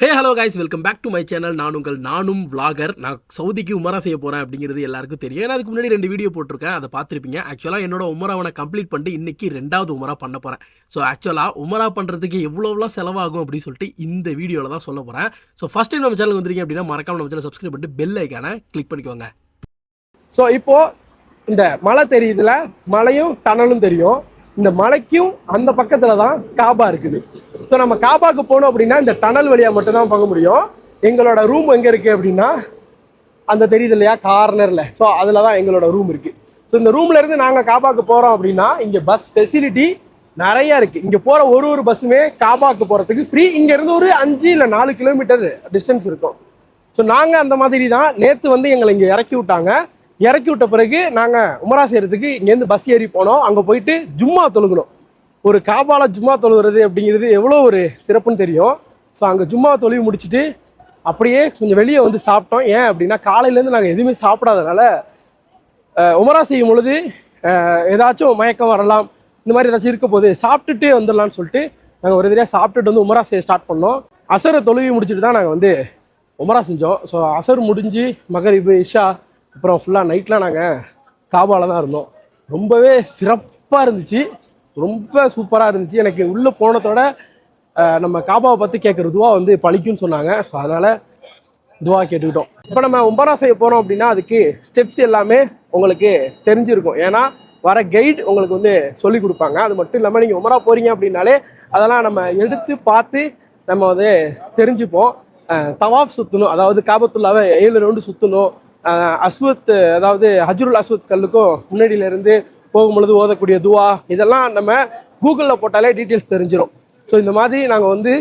Hey hello guys welcome back to my channel நான் உங்கள் நானும் விளாகர் நான் சவுதிக்கு உமரா செய்ய போகிறேன் அப்படிங்கிறது எல்லாருக்கும் தெரியும். ஏன்னா அதுக்கு முன்னாடி ரெண்டு வீடியோ போட்டிருக்கேன். அதை பார்த்துருப்பீங்க. ஆக்சுவலாக என்னோட உமராவை நான் கம்ப்ளீட் பண்ணிட்டு இன்றைக்கி ரெண்டாவது உமரா பண்ண போகிறேன் ஸோ ஆக்சுவலாக உமரா பண்ணுறதுக்கு எவ்வளோலாம் செலவாகும் அப்படின்னு சொல்லிட்டு இந்த வீடியோவில் தான் சொல்ல போகிறேன் ஸோ ஃபஸ்ட் டைம் நம்ம சேனல் வந்திருக்கீங்க அப்படின்னா மறக்காம நம்ம சேனல் சப்ஸ்கிரைப் பண்ணிட்டு பெல் ஐக்கான கிளிக் பண்ணிக்கோங்க. ஸோ இப்போது இந்த மலை தெரியுதுல? மலையும் டனலும் தெரியும். இந்த மலைக்கும் அந்த பக்கத்துல தான் காபா இருக்குது. ஸோ நம்ம காபாக்கு போனோம் அப்படின்னா இந்த டனல் வழியா மட்டும்தான் பார்க்க முடியும். எங்களோட ரூம் எங்கே இருக்குது அப்படின்னா அந்த தெரியுது இல்லையா கார்னரில் ஸோ அதில் தான் எங்களோட ரூம் இருக்குது ஸோ இந்த ரூம்லேருந்து நாங்கள் காபாக்கு போகிறோம் அப்படின்னா இங்கே பஸ் ஃபெசிலிட்டி நிறையா இருக்குது இங்கே போகிற ஒரு ஒரு பஸ்ஸுமே காபாக்கு போகிறதுக்கு ஃப்ரீ இங்கேருந்து ஒரு அஞ்சு இல்லை நாலு கிலோமீட்டர் டிஸ்டன்ஸ் இருக்கும். ஸோ நாங்கள் அந்த மாதிரி தான் நேற்று வந்து எங்களை இங்கே இறக்கி விட்டாங்க. இறக்கி விட்ட பிறகு நாங்கள் உமரா செய்கிறதுக்கு இங்கேருந்து பஸ் ஏறி போனோம். அங்கே போயிட்டு ஜும்மா தொழுகணும் ஒரு காபால ஜும்மா தொழுகிறது அப்படிங்கிறது எவ்வளோ ஒரு சிறப்புன்னு தெரியும். ஸோ அங்கே ஜும்மா தொழுவி முடிச்சுட்டு அப்படியே கொஞ்சம் வெளியே வந்து சாப்பிட்டோம். ஏன் அப்படின்னா காலையிலேருந்து நாங்கள் எதுவுமே சாப்பிடாதனால உமரா செய்யும் பொழுது ஏதாச்சும் மயக்கம் வரலாம் இந்த மாதிரி ஏதாச்சும் இருக்க போது சாப்பிட்டுட்டே வந்துடலாம்னு சொல்லிட்டு நாங்கள் ஒரு தடவை சாப்பிட்டுட்டு வந்து உமரா செய்ய ஸ்டார்ட் பண்ணோம். அசரை தொழுவி முடிச்சுட்டு தான் நாங்கள் வந்து உமரா செஞ்சோம். ஸோ அசர் முடிஞ்சு மகரிபு இஷா அப்புறம் ஃபுல்லாக நைட்லாம் நாங்கள் காபால தான் இருந்தோம். ரொம்பவே சிறப்பாக இருந்துச்சு. ரொம்ப சூப்பராக இருந்துச்சு. எனக்கு உள்ளே போனதோட நம்ம காபாவை பற்றி கேட்குற துவா வந்து பழிக்கும்னு சொன்னாங்க. ஸோ அதனால் துவா கேட்டுக்கிட்டோம். இப்போ நம்ம உம்பரா செய்ய போகிறோம் அப்படின்னா அதுக்கு ஸ்டெப்ஸ் எல்லாமே உங்களுக்கு தெரிஞ்சிருக்கும். ஏன்னா வர கைடு உங்களுக்கு வந்து சொல்லி கொடுப்பாங்க. அது மட்டும் இல்லாமல் நீங்கள் உமரா போகிறீங்க அப்படின்னாலே அதெல்லாம் நம்ம எடுத்து பார்த்து நம்ம வந்து தெரிஞ்சுப்போம். தவாஃப் சுற்றணும் அதாவது காபத்துள்ளாவை ஏழு ரவுண்டு சுற்றணும் அஸ்வத் அதாவது ஹஜ்ருல் அஸ்வத் கல்லுக்கும் முன்னாடியிலேருந்து போகும்பொழுது ஓதக்கூடிய துவா இதெல்லாம் நம்ம கூகுளில் போட்டாலே டீட்டெயில்ஸ் தெரிஞ்சிடும் ஸோ இந்த மாதிரி நாங்கள் வந்து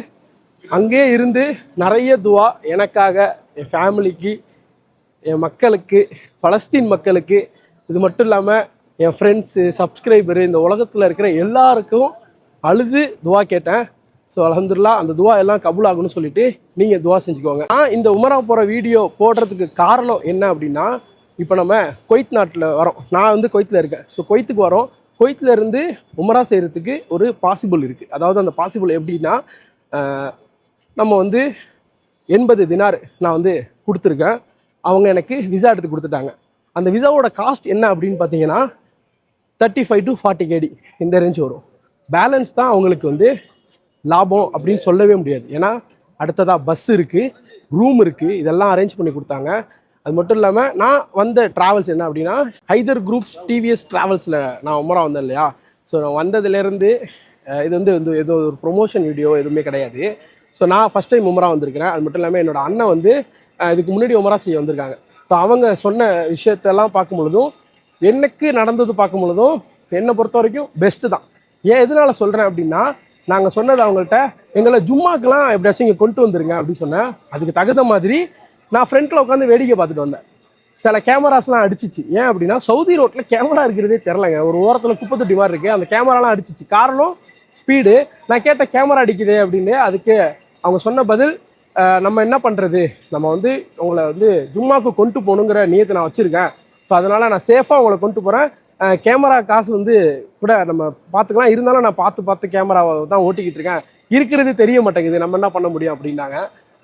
அங்கேயே இருந்து நிறைய துவா எனக்காக என் ஃபேமிலிக்கு என் மக்களுக்கு பலஸ்தீன் மக்களுக்கு இது மட்டும் இல்லாமல் என் ஃப்ரெண்ட்ஸு சப்ஸ்கிரைபரு இந்த உலகத்தில் இருக்கிற எல்லாருக்கும் அழுது துவா கேட்டேன். ஸோ அலமதுல்லா அந்த துவா எல்லாம் கபூல் ஆகும்னு சொல்லிட்டு நீங்கள் துவா செஞ்சுக்கோங்க. நான் இந்த உமரா போகிற வீடியோ போடுறதுக்கு காரணம் என்ன அப்படின்னா இப்போ நம்ம கொய்த் நாட்டில் வரோம். நான் வந்து கொய்த்தில் இருக்கேன். ஸோ கொய்த்துக்கு வரோம். கொய்த்தில் இருந்து உமரா செய்கிறதுக்கு ஒரு பாசிபிள் இருக்குது அதாவது அந்த பாசிபிள் எப்படின்னா நம்ம வந்து எண்பது தினார் நான் வந்து கொடுத்துருக்கேன். அவங்க எனக்கு விசா எடுத்து கொடுத்துட்டாங்க. அந்த விசாவோட காஸ்ட் என்ன அப்படின்னு பார்த்தீங்கன்னா தேர்ட்டி ஃபைவ் டு ஃபார்ட்டி கேடி இந்த ரேஞ்ச் வரும். பேலன்ஸ் தான் அவங்களுக்கு வந்து லாபம் அப்படின்னு சொல்லவே முடியாது. ஏன்னா அடுத்ததாக பஸ் இருக்குது ரூம் இருக்குது இதெல்லாம் அரேஞ்ச் பண்ணி கொடுத்தாங்க. அது மட்டும் இல்லாமல் நான் வந்த ட்ராவல்ஸ் என்ன அப்படின்னா ஹைதர் குரூப்ஸ் டிவிஎஸ் ட்ராவல்ஸில் நான் உமரா வந்தேன் இல்லையா? ஸோ நான் வந்ததுலேருந்து இது வந்து வந்து ஏதோ ஒரு ப்ரொமோஷன் வீடியோ எதுவுமே கிடையாது. ஸோ நான் ஃபஸ்ட் டைம் உமரா வந்திருக்கிறேன். அது மட்டும் இல்லாமல் என்னோடய அண்ணன் வந்து இதுக்கு முன்னாடி உமரா செய்ய வந்திருக்காங்க. ஸோ அவங்க சொன்ன விஷயத்தெல்லாம் பார்க்கும் பொழுதும் எனக்கு நடந்தது பார்க்கும் பொழுதும் என்னை பொறுத்த வரைக்கும் பெஸ்ட்டு தான். ஏன் எதனால் சொல்கிறேன் அப்படின்னா நாங்கள் சொன்னது அவங்கள்ட்ட எங்களை ஜும்மாக்கெலாம் எப்படியாச்சும் இங்கே கொண்டு வந்துருங்க அப்படின்னு சொன்னேன். அதுக்கு தகுந்த மாதிரி நான் ஃப்ரண்ட்டில் உட்காந்து வேடிக்கை பார்த்துட்டு வந்தேன். சில கேமராஸ்லாம் அடிச்சிச்சு. ஏன் அப்படின்னா சவுதி ரோட்டில் கேமரா இருக்கிறதே தெரிலங்க ஒரு ஓரத்தில் குப்பத்தொட்டி மாதிரி இருக்குது அந்த கேமராலாம் அடிச்சிச்சு. காரணம் ஸ்பீடு நான் கேட்ட கேமரா அடிக்குதே அப்படின்னு அதுக்கு அவங்க சொன்ன பதில் நம்ம என்ன பண்ணுறது நம்ம வந்து உங்களை வந்து ஜும்மாவுக்கு கொண்டு போகணுங்கிற நியத்தை நான் வச்சுருக்கேன். ஸோ அதனால் நான் சேஃபாக உங்களை கொண்டு போகிறேன் கேமரா காசு வந்து கூட நம்ம பார்த்துக்கலாம். இருந்தாலும் நான் பார்த்து பார்த்து கேமராவை தான் ஓட்டிக்கிட்டு இருக்கேன். இருக்கிறது தெரிய மாட்டேங்குது. நம்ம என்ன பண்ண முடியும் அப்படின்னாங்க.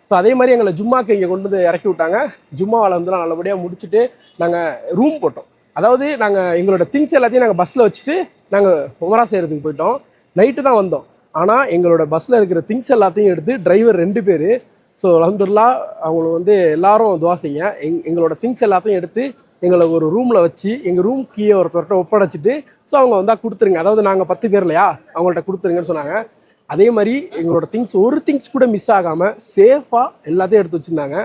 ஸோ அதே மாதிரி எங்களை ஜும்மாக்கு இங்கே கொண்டு வந்து இறக்கி விட்டாங்க. ஜும்மாவில் வந்து நான் நல்லபடியாக முடிச்சுட்டு நாங்கள் ரூம் போட்டோம். அதாவது நாங்கள் எங்களோட திங்ஸ் எல்லாத்தையும் நாங்கள் பஸ்ஸில் வச்சுட்டு நாங்கள் உமரா செய்கிறதுக்கு போயிட்டோம். நைட்டு தான் வந்தோம். ஆனால் எங்களோட பஸ்ஸில் இருக்கிற திங்ஸ் எல்லாத்தையும் எடுத்து டிரைவர் ரெண்டு பேர். ஸோ அலமதுல்லா அவங்கள வந்து எல்லாரும் துவா செய்ய எங் எங்களோட திங்ஸ் எல்லாத்தையும் எடுத்து எங்களை ஒரு ரூமில் வச்சு எங்கள் ரூம் கீயை ஒருத்தர்கிட்ட ஒப்படைச்சிட்டு ஸோ அவங்க வந்தால் கொடுத்துருங்க. அதாவது நாங்கள் பத்து பேர் இல்லையா? அவங்கள்ட்ட கொடுத்துருங்கன்னு சொன்னாங்க. அதே மாதிரி எங்களோட திங்ஸ் ஒரு திங்ஸ் கூட மிஸ் ஆகாமல் சேஃபாக எல்லாத்தையும் எடுத்து வச்சுருந்தாங்க.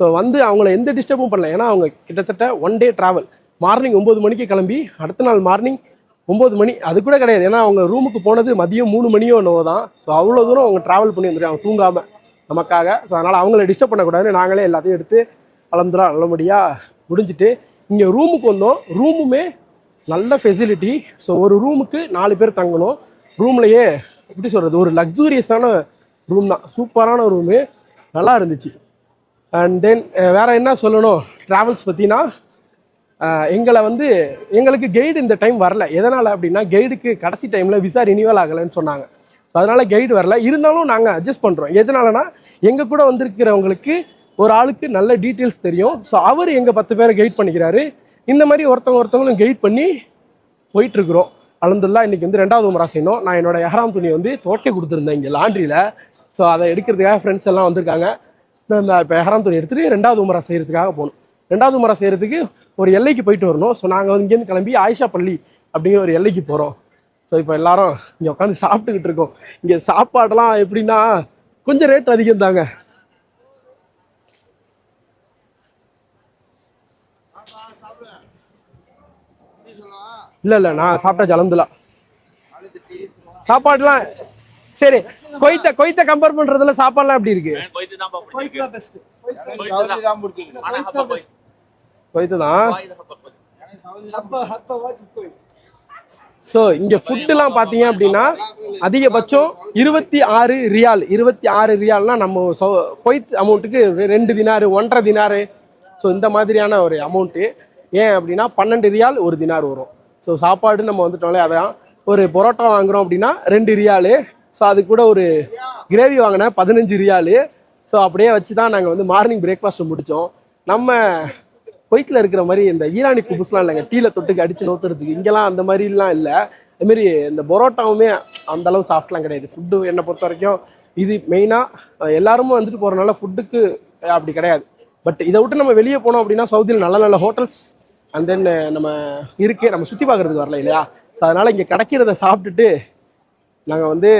ஸோ வந்து அவங்கள எந்த டிஸ்டர்பும் பண்ணல. ஏன்னா அவங்க கிட்டத்தட்ட ஒன் டே ட்ராவல் மார்னிங் ஒம்பது மணிக்கு கிளம்பி அடுத்த நாள் மார்னிங் ஒம்பது மணி. அது கூட கிடையாது. ஏன்னா அவங்க ரூமுக்கு போனது மதியம் மூணு மணியோ என்னவோ தான். ஸோ அவ்வளோ தூரம் அவங்க ட்ராவல் பண்ணி வந்துருக்காங்க தூங்காமல் நமக்காக. ஸோ அதனால் அவங்கள டிஸ்டர்ப் பண்ணக்கூடாதுன்னு நாங்களே எல்லாத்தையும் எடுத்து அளந்துலாம் நல்லபடியாக முடிஞ்சுட்டு இங்கே ரூமுக்கு வந்தோம். ரூமுமே நல்ல ஃபெசிலிட்டி ஸோ ஒரு ரூமுக்கு நாலு பேர் தங்கணும். ரூம்லையே எப்படி சொல்கிறது ஒரு லக்ஸூரியஸான ரூம் தான். சூப்பரான ரூமு நல்லா இருந்துச்சு. அண்ட் தென் வேறு என்ன சொல்லணும்? ட்ராவல்ஸ் பற்றினா எங்களை வந்து எங்களுக்கு கைடு இந்த டைம் வரல. எதனால் அப்படின்னா கைடுக்கு கடைசி டைமில் விசா ரினியூவல் ஆகலைன்னு சொன்னாங்க. ஸோ அதனால் கைடு வரல. இருந்தாலும் நாங்கள் அட்ஜஸ்ட் பண்ணுறோம் எதனாலனா எங்கள் கூட வந்திருக்கிறவங்களுக்கு ஒரு ஆளுக்கு நல்ல டீட்டெயில்ஸ் தெரியும். ஸோ அவர் எங்கள் பத்து பேரை கைட் பண்ணிக்கிறாரு. இந்த மாதிரி ஒருத்தவங்க ஒருத்தவங்களும் கைட் பண்ணி போயிட்டுருக்குறோம். அலந்துல்லா வந்து ரெண்டாவது முறை செய்யணும். நான் என்னோட எஹராம் துணி வந்து துவைக்க கொடுத்துருந்தேன் இங்கே லாண்ட்ரியில். ஸோ அதை எடுக்கிறதுக்காக ஃப்ரெண்ட்ஸ் எல்லாம் வந்திருக்காங்க. நான் இப்போ எஹராம் துணி எடுத்துகிட்டு ரெண்டாவது முறை செய்கிறதுக்காக போகணும். ரெண்டாவது முறை செய்கிறதுக்கு ஒரு எல்லைக்கு போயிட்டு வரணும். ஸோ நாங்கள் வந்து இங்கேருந்து கிளம்பி ஆயிஷா பள்ளி அப்படிங்கிற ஒரு எல்லைக்கு போகிறோம் ஸோ இப்போ எல்லாரும் இங்கே உட்காந்து சாப்பிட்டுக்கிட்டு இருக்கோம். இங்கே சாப்பாடெல்லாம் எப்படின்னா கொஞ்சம் ரேட் அதிகம் தாங்க இல்லை இல்லை நான் சாப்பிட்டா ஜலந்துலாம். சாப்பாடுலாம் சரி கொய்த்த கொய்த்த கம்பேர் பண்றதுல சாப்பாடுலாம் எப்படி இருக்கு? கொய்த்து தான். ஸோ இங்கே ஃபுட்டுலாம் பார்த்தீங்க அப்படின்னா அதிகபட்சம் இருபத்தி ஆறு ரியால் இருபத்தி ஆறு ரியால்னா நம்ம சௌ கொய்த் அமௌண்ட்டுக்கு ரெண்டு தினாரு ஒன்றரை தினாரு ஸோ இந்த மாதிரியான ஒரு அமௌண்ட்டு ஏன் அப்படின்னா பன்னெண்டு ரியால் ஒரு தினார் வரும். ஸோ சாப்பாடு நம்ம வந்துட்டோம்லே அதான் ஒரு பரோட்டா வாங்குகிறோம் அப்படின்னா ரெண்டு ரியாலு ஸோ அது கூட ஒரு கிரேவி வாங்கினேன் பதினஞ்சு ரியாலு ஸோ அப்படியே வச்சு தான் நாங்கள் வந்து மார்னிங் பிரேக்ஃபாஸ்ட்டு முடித்தோம் நம்ம குவைத்தில் இருக்கிற மாதிரி இந்த ஈரானி குபுஸ்லாம் இல்லைங்க டீல தொட்டுக்கு அடித்து நோத்துறதுக்கு இங்கெல்லாம் அந்த மாதிரிலாம் இல்லை. அதுமாரி இந்த பரோட்டாவுமே அந்த அளவு சாஃப்ட்லாம் கிடையாது. ஃபுட்டு என்னை பொறுத்த வரைக்கும் இது மெயினாக எல்லாருமே வந்துட்டு போகிறனால ஃபுட்டுக்கு அப்படி கிடையாது. பட் இதை விட்டு நம்ம வெளியே போனோம் அப்படின்னா சவுதியில் நல்ல நல்ல ஹோட்டல்ஸ் அண்ட் தென் uh, நம்ம இருக்கே நம்ம சுற்றி பார்க்குறதுக்கு வரல இல்லையா? ஸோ அதனால் இங்கே கிடைக்கிறத சாப்பிட்டுட்டு நாங்கள் வந்து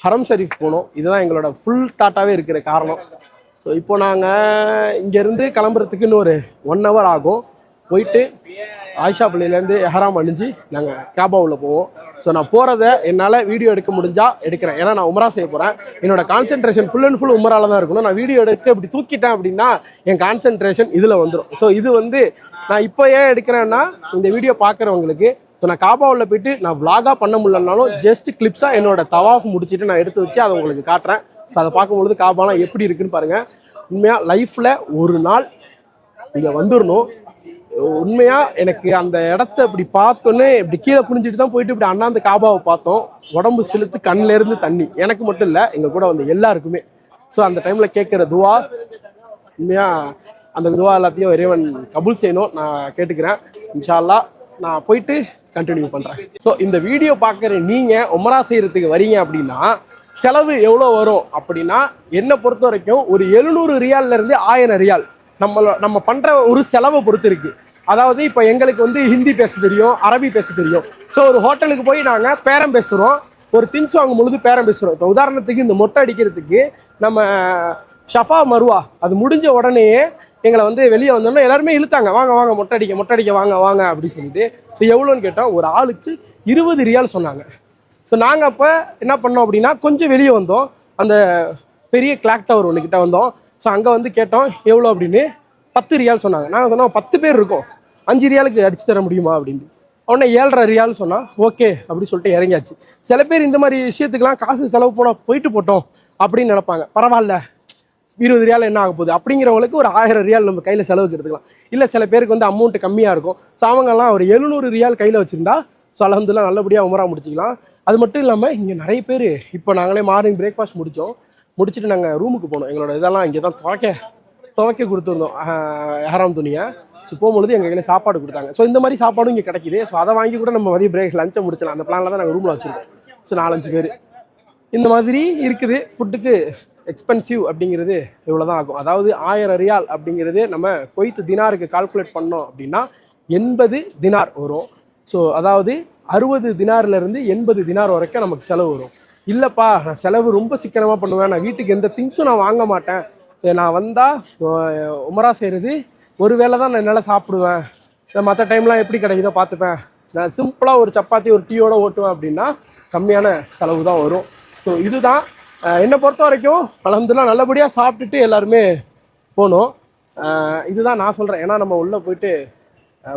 ஹரம் ஷரீஃப் போனோம். இதுதான் எங்களோட ஃபுல் தாட்டாகவே இருக்கிற காரணம். ஸோ இப்போ நாங்கள் இங்கேருந்து கிளம்புறதுக்கு இன்னொரு ஒரு ஒன் ஹவர் ஆகும். போயிட்டு ஆயிஷா பள்ளியிலேருந்து எஹராம் அணிஞ்சு நாங்கள் கேபாவில் போவோம். ஸோ நான் போகிறத என்னால் வீடியோ எடுக்க முடிஞ்சால் எடுக்கிறேன். ஏன்னா நான் உமரா செய்ய போகிறேன் என்னோட கான்சென்ட்ரேஷன் ஃபுல் அண்ட் ஃபுல் உமரால தான் இருக்கணும். நான் வீடியோ எடுக்க இப்படி தூக்கிட்டேன் அப்படின்னா என் கான்சென்ட்ரேஷன் இதில் வந்துடும் ஸோ இது வந்து நான் இப்போ ஏன் எடுக்கிறேன்னா இந்த வீடியோ பார்க்குறவங்களுக்கு ஸோ நான் காபாவில் போயிட்டு நான் vlog-ஆ பண்ண முடியலனாலும் ஜஸ்ட் கிளிப்ஸாக என்னோட தவாஃப் முடிச்சுட்டு நான் எடுத்து வச்சு அதை உங்களுக்கு காட்டுறேன். ஸோ அதை பார்க்கும்பொழுது காபாலாம் எப்படி இருக்குன்னு பாருங்கள் உண்மையாக லைஃப்பில் ஒரு நாள் இங்கே வந்துடணும் உண்மையாக எனக்கு அந்த இடத்த இப்படி பார்த்தோன்னே இப்படி கீழே புரிஞ்சுட்டு தான் போயிட்டு இப்படி அண்ணாந்து காபாவை பார்த்தோம். உடம்பு செலுத்து கண்ணிலேருந்து தண்ணி. எனக்கு மட்டும் இல்லை எங்கள் கூட வந்த எல்லாருக்குமே. ஸோ அந்த டைமில் கேட்குற துவா உண்மையாக அந்த துவா எல்லாத்தையும் இறைவன் கபுல் செய்யணும். நான் கேட்டுக்கிறேன். இன்ஷா அல்லாஹ் நான் போயிட்டு கண்டினியூ பண்ணுறேன் ஸோ இந்த வீடியோ பார்க்குற நீங்கள் உமரா செய்கிறதுக்கு வரீங்க அப்படின்னா செலவு எவ்வளோ வரும் அப்படின்னா என்னை பொறுத்த வரைக்கும் ஒரு எழுநூறு ரியால்ல இருந்து ஆயிரம் ரியால். நம்மளோ நம்ம பண்ணுற ஒரு செலவை பொறுத்து இருக்குது அதாவது இப்போ எங்களுக்கு வந்து ஹிந்தி பேச தெரியும் அரபி பேச தெரியும். ஸோ ஒரு ஹோட்டலுக்கு போய் நாங்கள் பேரம் பேசுகிறோம் ஒரு திங்ஸ் வாங்கும் பொழுது பேரம் பேசுகிறோம் இப்போ உதாரணத்துக்கு இந்த மொட்டை அடிக்கிறதுக்கு நம்ம ஷஃபா மருவா அது முடிஞ்ச உடனேயே எங்களை வந்து வெளியே வந்தோம்னா எல்லாருமே இழுத்தாங்க. வாங்க வாங்க மொட்டை அடிக்க மொட்டை அடிக்க வாங்க வாங்க அப்படின்னு சொல்லிட்டு. ஸோ எவ்வளோன்னு கேட்டோம் ஒரு ஆளுக்கு இருபது ரியால் சொன்னாங்க. ஸோ நாங்கள் அப்போ என்ன பண்ணோம் அப்படின்னா கொஞ்சம் வெளியே வந்தோம். அந்த பெரிய கிளாக் டவர் ஒன்றுக்கிட்ட வந்தோம். ஸோ அங்கே வந்து கேட்டோம் எவ்வளோ அப்படின்னு. பத்து ரியால் சொன்னாங்க. நாங்கள் சொன்னோம் பத்து பேர் இருக்கோம். அஞ்சு ரியாலுக்கு அடிச்சு தர முடியுமா? அப்படின்னு. உடனே ஏழரை ரியால் சொன்னால் ஓகே அப்படின்னு சொல்லிட்டு இறங்கியாச்சு. சில பேர் இந்த மாதிரி விஷயத்துக்கெலாம் காசு செலவு போனால் போயிட்டு போட்டோம் அப்படின்னு நினப்பாங்க. பரவாயில்ல. இருபது ரியால் என்ன ஆக போகுது? அப்படிங்கிறவங்களுக்கு ஒரு ஆயிரம் ரியால் நம்ம கையில் செலவுக்கு எடுத்துக்கலாம். இல்லை சில பேருக்கு வந்து அமௌண்ட் கம்மியாக இருக்கும். ஸோ அவங்கெல்லாம் ஒரு எழுநூறு ரியால் கையில் வச்சுருந்தா ஸோ அலமதுல்லாம் நல்லபடியாக உமரா முடிச்சிக்கலாம். அது மட்டும் இல்லாமல் இங்கே நிறைய பேர் இப்போ நாங்களே மார்னிங் பிரேக்ஃபாஸ்ட் முடித்தோம் முடிச்சுட்டு நாங்கள் ரூமுக்கு போனோம். எங்களோட இதெல்லாம் இங்கே தான் துவைக்க துவைக்க கொடுத்துருந்தோம். ஹராம் துணியை. ஸோ போகும்பொழுது எங்கள் கையில் சாப்பாடு கொடுத்தாங்க. ஸோ இந்த மாதிரி சாப்பாடும் இங்கே கிடைக்கிது. ஸோ அதை வாங்கி கூட நம்ம மதிய பிரேக் லஞ்சை முடிச்சலாம் அந்த பிளானில் தான் நாங்கள் ரூமில் வச்சுருக்கோம். ஸோ நாலஞ்சு பேர். இந்த மாதிரி இருக்குது. ஃபுட்டுக்கு எக்ஸ்பென்சிவ் அப்படிங்கிறது இவ்வளோ தான் ஆகும். அதாவது ஆயிரம் ரியால் அப்படிங்கிறது நம்ம கொய்த்து தினாருக்கு கால்குலேட் பண்ணோம் அப்படின்னா எண்பது தினார் வரும். ஸோ அதாவது அறுபது தினார்லேருந்து எண்பது தினார் வரைக்கும் நமக்கு செலவு வரும். இல்லைப்பா நான் செலவு ரொம்ப சிக்கனமாக பண்ணுவேன். நான் வீட்டுக்கு எந்த திங்ஸும் நான் வாங்க மாட்டேன். நான் வந்தால் உமரா செய்கிறது ஒரு வேளை தான் நான் என்னால் சாப்பிடுவேன். மற்ற டைம்லாம் எப்படி கிடைக்குதோ பார்த்துப்பேன். நான் சிம்பிளாக ஒரு சப்பாத்தி ஒரு டீயோட ஓட்டுவேன் அப்படின்னா கம்மியான செலவு தான் வரும். ஸோ இதுதான் என்னை பொறுத்த வரைக்கும் அலமதுல்லாம் நல்லபடியாக சாப்பிட்டுட்டு எல்லாருமே போகணும் இதுதான் நான் சொல்கிறேன் ஏன்னா நம்ம உள்ளே போயிட்டு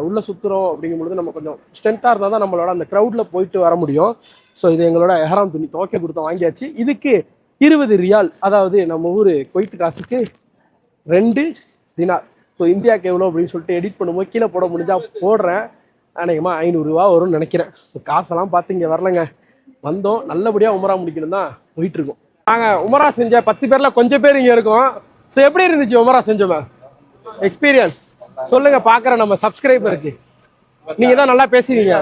உள்ளே சுற்றுறோம் அப்படிங்கும் பொழுது நம்ம கொஞ்சம் ஸ்ட்ரென்த்தாக இருந்தால் தான் நம்மளோட அந்த க்ரௌடில் போயிட்டு வர முடியும். ஸோ இது எங்களோட எஹராம் துணி துவக்க கொடுத்து வாங்கியாச்சு. இதுக்கு இருபது ரியால் அதாவது நம்ம ஊர் கொய்த்து காசுக்கு ரெண்டு தினார் ஸோ இந்தியாவுக்கு எவ்வளோ அப்படின்னு சொல்லிட்டு எடிட் பண்ணும்போது கீழே போட முடிஞ்சால் போடுறேன். அநேகமாக ஐநூறுரூவா வரும்னு நினைக்கிறேன். காசெல்லாம் பார்த்து இங்கே வரலங்க. வந்தோம் நல்லபடியாக உமரா முடிக்கணும் தான் போயிட்டுருக்கோம் நாங்கள் உமரா செஞ்ச பத்து பேர்ல கொஞ்சம் பேர் இங்கே இருக்கோம். ஸோ எப்படி இருந்துச்சு உமரா செஞ்சவன் எக்ஸ்பீரியன்ஸ் சொல்லுங்க பார்க்குற நம்ம சப்ஸ்கிரைபருக்கு நீங்கள் தான் நல்லா பேசுவீங்க.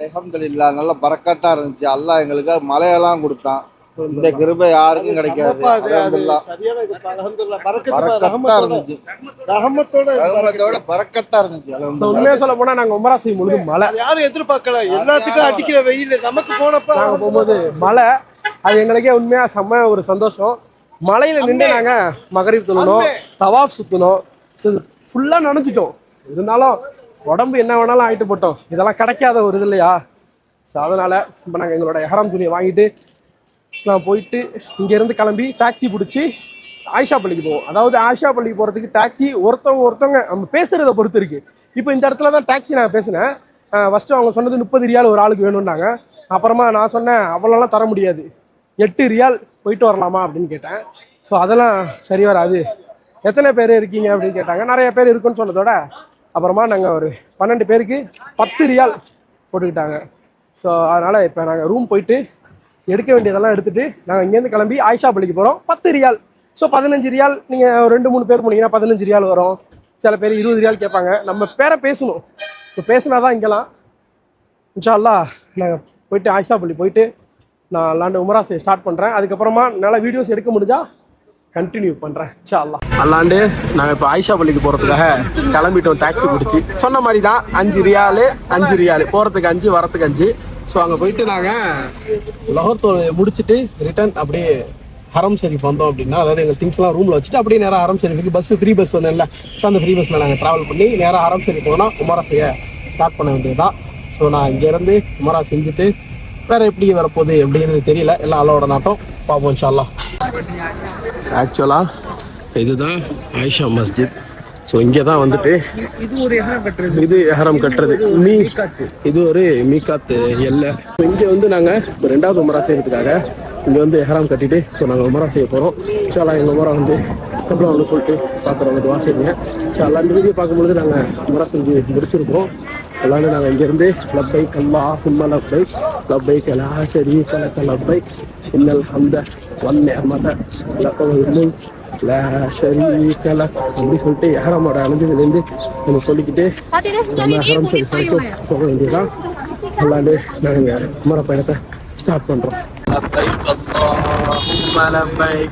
அல்ஹம்துலில்லாஹ் நல்ல பறக்கத்தா இருந்துச்சு. அல்லாஹ் எங்களுக்கு மலையெல்லாம் கொடுத்தான். இந்த கிருபை யாருக்கும் கிடைக்காது. பறக்கத்தா இருந்துச்சு. உண்மையாக சொல்ல போனால் நாங்கள் உமரா செய்யும் பொழுது மழை. யாரும் எதிர்பார்க்கல. எல்லாத்துக்கும் அடிக்கிற வெயில் நமக்கு போனப்ப போகும்போது மழை. அது எங்களுக்கே உண்மையாக செம்ம ஒரு சந்தோஷம். மலையில் நின்று நாங்கள் மகரிப் தொழணும் தவாப் சுற்றணும் ஸோ ஃபுல்லாக நனைஞ்சிட்டோம். இருந்தாலும் உடம்பு என்ன வேணாலும் ஆகிட்டு போட்டோம். இதெல்லாம் கிடைக்காத ஒரு இது இல்லையா? ஸோ அதனால் இப்போ நாங்கள் எங்களோட எஹராம் துணியை வாங்கிட்டு நான் போயிட்டு இங்கேருந்து கிளம்பி டாக்ஸி பிடிச்சி ஆயிஷா பள்ளிக்கு போவோம். அதாவது ஆயிஷா பள்ளிக்கு போகிறதுக்கு டாக்ஸி ஒருத்தவங்க ஒருத்தவங்க நம்ம பேசுகிறத பொறுத்து இருக்குது இப்போ இந்த இடத்துல தான் டாக்ஸி நான் பேசினேன். ஃபஸ்ட்டு அவங்க சொன்னது முப்பது ரியால் ஒரு ஆளுக்கு வேணும்னாங்க. அப்புறமா நான் சொன்னேன் அவ்வளோலாம் தர முடியாது. எட்டு ரியால் போயிட்டு வரலாமா? அப்படின்னு கேட்டேன். ஸோ அதெல்லாம் சரி வராது. எத்தனை பேர் இருக்கீங்க அப்படின்னு கேட்டாங்க. நிறைய பேர் இருக்குன்னு சொன்னதோட அப்புறமா நாங்கள் ஒரு பன்னெண்டு பேருக்கு பத்து ரியால் போட்டுக்கிட்டாங்க. ஸோ அதனால் இப்போ நாங்கள் ரூம் போயிட்டு எடுக்க வேண்டியதெல்லாம் எடுத்துகிட்டு நாங்கள் இங்கேருந்து கிளம்பி ஆயிஷா பள்ளிக்கு போகிறோம் பத்து ரியால். ஸோ பதினஞ்சு ரியால் நீங்கள் ரெண்டு மூணு பேர் போனீங்கன்னா பதினஞ்சு ரியால் வரும். சில பேர் இருபது ரியால் கேட்பாங்க. நம்ம பேரை பேசணும். இப்போ பேசினா தான் இங்கெல்லாம். இன்ஷா அல்லாஹ் நாங்கள் போயிட்டு ஆயிஷா பள்ளி போயிட்டு நான் லாண்டு உமராசை ஸ்டார்ட் பண்ணுறேன் அதுக்கப்புறமா நல்லா வீடியோஸ் எடுக்க முடிஞ்சா கண்டினியூ பண்ணுறேன் சார்லாம் அல்லாண்டு நாங்கள் இப்போ ஆயிஷா பள்ளிக்கு போகிறதுக்காக கிளம்பிட்டோம் டாக்ஸி பிடிச்சி. சொன்ன மாதிரி தான் அஞ்சு ரியாலு அஞ்சு ரியாலு. போகிறதுக்கு அஞ்சு வரத்துக்கு அஞ்சு. ஸோ அங்கே போயிட்டு நாங்கள் லொஹர் முடிச்சுட்டு ரிட்டர்ன் அப்படியே ஹரம் ஷெரீஃப் வந்தோம் அப்படின்னா அதாவது எங்கள் திங்ஸ்லாம் ரூமில் வச்சுட்டு அப்படியே நேராக ஹரம் ஷெரீஃபுக்கு பஸ் ஃப்ரீ பஸ் வந்தேன்ல. ஸோ அந்த ஃப்ரீ பஸ்ஸில் நாங்கள் ட்ராவல் பண்ணி நேராக ஹரம் ஷெரீஃப் போனால் உமரா ஸ்டார்ட் பண்ண வேண்டியது தான் ஸோ நான் இங்கேருந்து உமரா செஞ்சுட்டு வேற எப்படி வரப்போகுது எப்படின்னு தெரியல. எல்லாம் அல்லாவோட நாட்டம். பார்ப்போம் இன்ஷால்லா ஆக்சுவலாக இதுதான் ஆயிஷா மஸ்ஜித். ஸோ இங்கே தான் வந்துட்டு இது ஒரு எஹரம் கட்டுறது. இது எஹரம் கட்டுறது மீ இது ஒரு மீகாத்து எல்லை. இங்கே வந்து நாங்கள் ரெண்டாவது உமரா செய்யறதுக்காக இங்கே வந்து எஹராம் கட்டிட்டு ஸோ நாங்கள் உமரா செய்ய போகிறோம் சாலா எங்கள் உமரா வந்து கப்பலாம் வந்து சொல்லிட்டு பார்க்குறவங்க துவா செய்யுங்க சாலா இந்த வீடியோ பார்க்கும்பொழுது நாங்கள் உமரா செஞ்சு முடிச்சிருக்கோம் எல்லாரும் நாங்கள் இங்கேருந்து லப்பை கல்லா ஹும்ம லப்பை லப்பை கலா ஷரீ கலக்க லப்பை இன்னல் ஹம்த ஒன் அமத லக்கவல் லா ஷரீக லக் அப்படி சொல்லிட்டு எஹராமோட அணிஞ்சதுலேருந்து நம்ம சொல்லிக்கிட்டு நம்ம ஹரம் ஷரீஃப் வரைக்கும் போக வேண்டியதான் அல்லாண்டு நாங்கள் உமர பயணத்தை ஸ்டார்ட் பண்ணுறோம் لبيك اللهم لبيك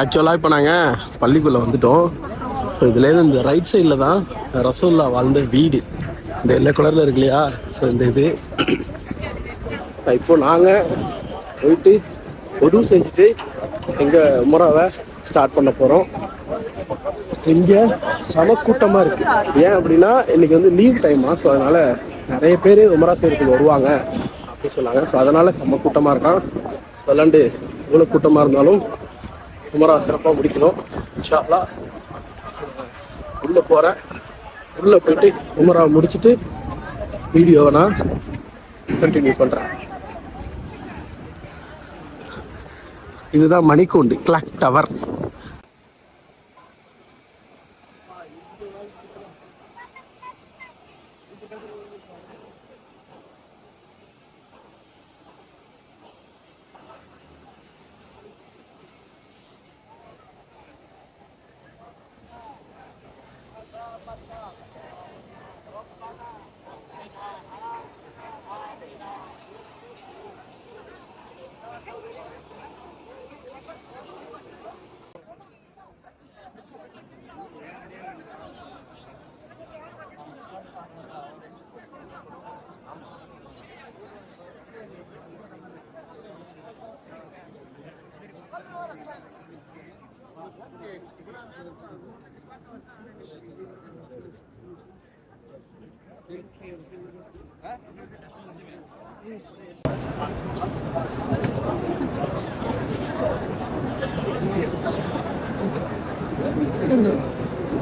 ஆக்சுவலாக இப்போ நாங்கள் பள்ளிக்குள்ளே வந்துட்டோம். ஸோ இதுலேருந்து இந்த ரைட் சைடில் தான் ரசோல்லா வாழ்ந்த வீடு. இந்த எல்லோ கலரில் இருக்கு இல்லையா? ஸோ இந்த இது. இப்போ நாங்கள் போயிட்டு ஒது செஞ்சுட்டு எங்கள் முறாவை ஸ்டார்ட் பண்ண போகிறோம் இங்கே சம கூட்டமாக இருக்குது ஏன் அப்படின்னா இன்றைக்கி வந்து லீவ் டைமா ஸோ அதனால் நிறைய பேர் உமரா செய்கிறதுக்கு வருவாங்க. அப்படின்னு சொன்னாங்க. ஸோ அதனால் செம்ம கூட்டமாக இருக்கான். விளாண்டு இவ்வளோ கூட்டமாக இருந்தாலும் உமரா சிறப்பாக முடிக்கணும். இன்ஷா உள்ளே போகிறேன் உள்ளே போயிட்டு உமரா முடிச்சுட்டு வீடியோவை நான் கண்டினியூ பண்ணுறேன் இதுதான் மணிக்கூண்டு கிளாக் டவர்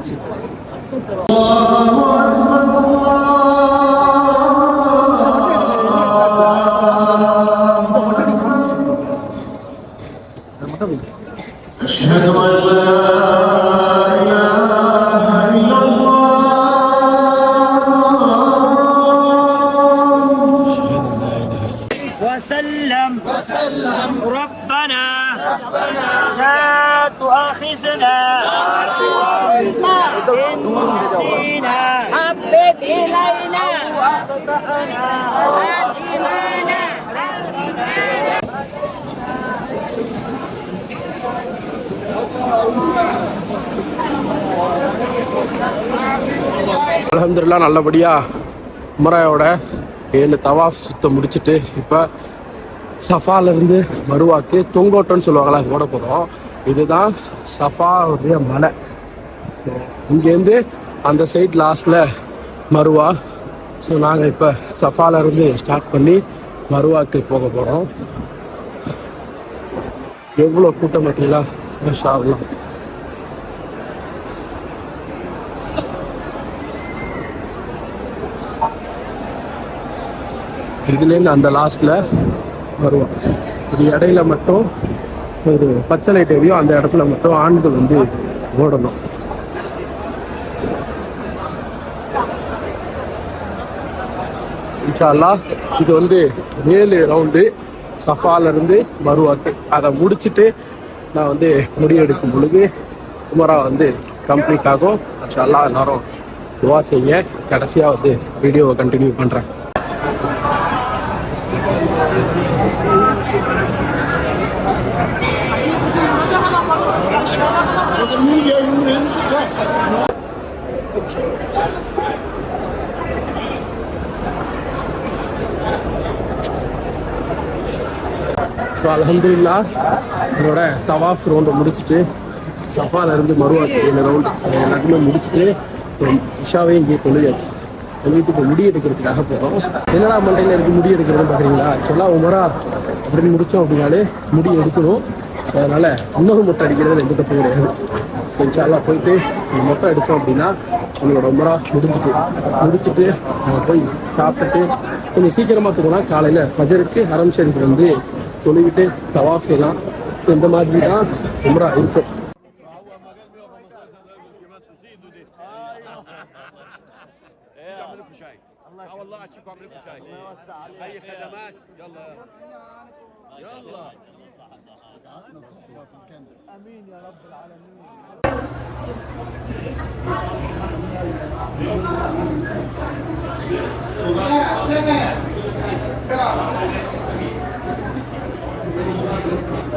أشهد அலமதுல்லா நல்லபடியாக உமராயோட ஏழு தவாஃப் சுத்த முடிச்சுட்டு இப்போ சஃபாலேருந்து மருவாக்கு தொங்கோட்டம்னு சொல்லுவாங்களா அது ஓட போகிறோம் இதுதான் சஃபாவுடைய மலை. ஸோ இங்கேருந்து அந்த சைட் லாஸ்ட்டில் மருவா. ஸோ நாங்கள் இப்போ சஃபாலேருந்து ஸ்டார்ட் பண்ணி மருவாக்கு போக போகிறோம் எவ்வளோ கூட்டம் பார்த்தீங்களா மாஷா இதுலேருந்து அந்த லாஸ்ட்டில் வருவோம். இது இடையில மட்டும் ஒரு பச்சை லைட் எரியும் அந்த இடத்துல மட்டும் ஆண்கள் வந்து ஓடணும். இன்ஷால்லா அல்லாஹ் இது வந்து ஏழு ரவுண்டு சஃபாலேருந்து மருவாக்கு அதை முடிச்சுட்டு நான் வந்து முடிவெடுக்கும் பொழுது உமரா வந்து கம்ப்ளீட் ஆகும். இன்ஷால்லா எல்லாரும் துவா செய்ய கடைசியாக வந்து வீடியோவை கண்டினியூ பண்ணுறேன் ஸோ அலமதுல்லா என்னோட தவாஃப் ரவுண்டை முடிச்சுட்டு சஃபால இருந்து மறுவாக்கு இந்த ரவுண்ட் எல்லாத்தையுமே முடிச்சுட்டு அப்புறம் இஷாவையும் இங்கே தொழுவியாச்சு தொழில் இப்போ முடி எடுக்கிறதுக்காக போகிறோம் என்னடா மண்டையில் இருக்குது முடி எடுக்கிறதுன்னு பார்க்குறீங்களா ஆக்சுவலாக உமரா அப்படின்னு முடித்தோம் அப்படின்னாலே முடி எடுக்கணும் ஸோ அதனால் இன்னொரு மொட்டை அடிக்கிறது எந்த தப்பு கிடையாது ஸோ இன்ஷால்லா போயிட்டு இந்த மொட்டை அடித்தோம் அப்படின்னா உங்களோட உமரா முடிஞ்சிட்டு முடிச்சுட்டு நம்ம போய் சாப்பிட்டுட்டு கொஞ்சம் சீக்கிரமாக தூங்கலாம் காலையில் ஃபஜருக்கு ஹரம் ஷெரீஃப் வந்து தொழுவிட்டு தவாஃப் செய்யலாம் ஸோ இந்த மாதிரி தான் உம்ரா இருக்கும் اه والله اشوفكم عمركم شاي اي خدمات يلا يلا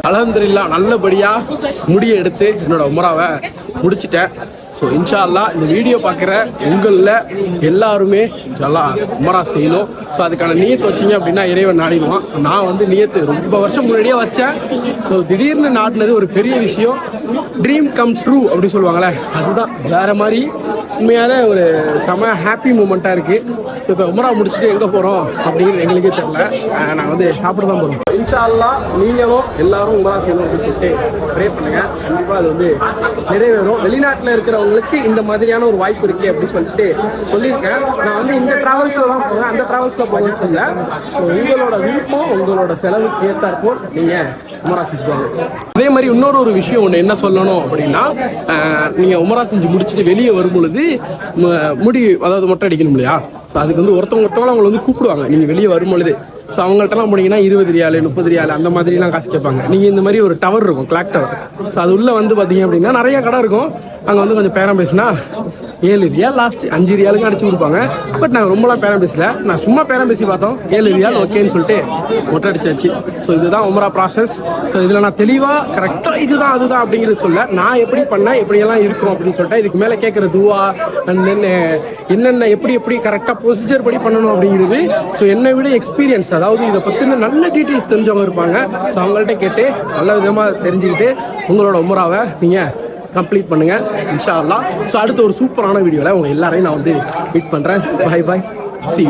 அலமதுல்லா நல்லபடியாக முடியை எடுத்து என்னோட உமராவை முடிச்சிட்டேன் ஸோ இன்ஷா இந்த வீடியோ பார்க்குற உங்களில் எல்லாருமே நல்லா உமரா செய்யணும். ஸோ அதுக்கான நீயத்து வச்சீங்க அப்படின்னா இறைவன் நாடிடுவான். நான் வந்து நீயத்து ரொம்ப வருஷம் முன்னாடியே வச்சேன். ஸோ திடீர்னு நாட்டினது ஒரு பெரிய விஷயம். ட்ரீம் கம் ட்ரூ அப்படி சொல்லுவாங்களே அதுதான். வேறு மாதிரி உண்மையான ஒரு செம ஹாப்பி மூமெண்ட்டாக இருக்குது ஸோ இப்போ உமரா முடிச்சுட்டு எங்கே போகிறோம் அப்படின்னு எங்களுக்கே தெரில நான் வந்து சாப்பிட தான் போகிறோம் இன்ஷால்லா நீங்களும் எல்லாரும் உமரா சேர்ந்து அப்படின்னு சொல்லிட்டு ப்ரே பண்ணுங்க. கண்டிப்பாக அது வந்து நிறைவேறும். வெளிநாட்டில் இருக்கிறவங்களுக்கு இந்த மாதிரியான ஒரு வாய்ப்பு இருக்குது அப்படின்னு சொல்லிட்டு சொல்லியிருக்கேன். நான் வந்து இந்த ட்ராவல்ஸில் தான் போவேன். அந்த ட்ராவல்ஸில் போகணும்னு சொல்ல ஸோ உங்களோட விருப்பம் உங்களோட செலவுக்கு ஏற்றாற்போல் நீங்கள் உமரா செஞ்சுக்கோங்க. அதே மாதிரி இன்னொரு ஒரு விஷயம் ஒன்று என்ன சொல்லணும் அப்படின்னா நீங்கள் உமரா செஞ்சு முடிச்சுட்டு வெளியே வரும்பொழுது முடி அதாவது மொட்டை அடிக்கணும் இல்லையா? அதுக்கு வந்து ஒருத்தவங்க ஒருத்தவங்க அவங்களை வந்து கூப்பிடுவாங்க. நீங்கள் வெளியே வரும் பொழுது. ஸோ அவங்கள்ட்டலாம் போனீங்கன்னா இருபது ரியாலு முப்பது ரியாலு அந்த மாதிரிலாம் காசு கேட்பாங்க. நீங்கள் இந்த மாதிரி ஒரு டவர் இருக்கும் கிளாக் டவர் ஸோ அது உள்ளே வந்து பார்த்தீங்க அப்படின்னா நிறைய கடை இருக்கும். அங்கே வந்து கொஞ்சம் பேரம் பேசுனா ஏழு ரியால் லாஸ்ட் அஞ்சு ரியாலுக்கு அடிச்சு கொடுப்பாங்க. பட் நாங்கள் ரொம்பலாம் பேரம் பேசல. நான் சும்மா பேரம் பேசி பார்த்தோம். ஏழு ரியால் ஓகேன்னு சொல்லிட்டு மொட்டை அடிச்சாச்சு. ஸோ இதுதான் உமரா ப்ராசஸ் ஸோ இதில் நான் தெளிவாக கரெக்டாக இதுதான் அதுதான் அப்படிங்கிறது சொல்ல நான் எப்படி பண்ணேன் எப்படியெல்லாம் இருக்கும் அப்படின்னு சொல்லிட்டு இதுக்கு மேலே கேட்குற துவா and eh, என்னென்ன எப்படி எப்படி கரெக்டாக ப்ரொசீஜர் படி பண்ணணும் அப்படிங்கிறது. ஸோ என்னை விட எக்ஸ்பீரியன்ஸ் அதாவது இதை பற்றின நல்ல டீட்டெயில்ஸ் தெரிஞ்சவங்க இருப்பாங்க. ஸோ அவங்கள்ட்ட கேட்டு நல்ல விதமாக தெரிஞ்சுக்கிட்டு உங்களோட உமராவை நீங்கள் கம்ப்ளீட் பண்ணுங்கள் இன்ஷா அல்லா ஸோ அடுத்த ஒரு சூப்பரான வீடியோவில் உங்கள் எல்லாரையும் நான் வந்து மீட் பண்ணுறேன் பை பாய் சி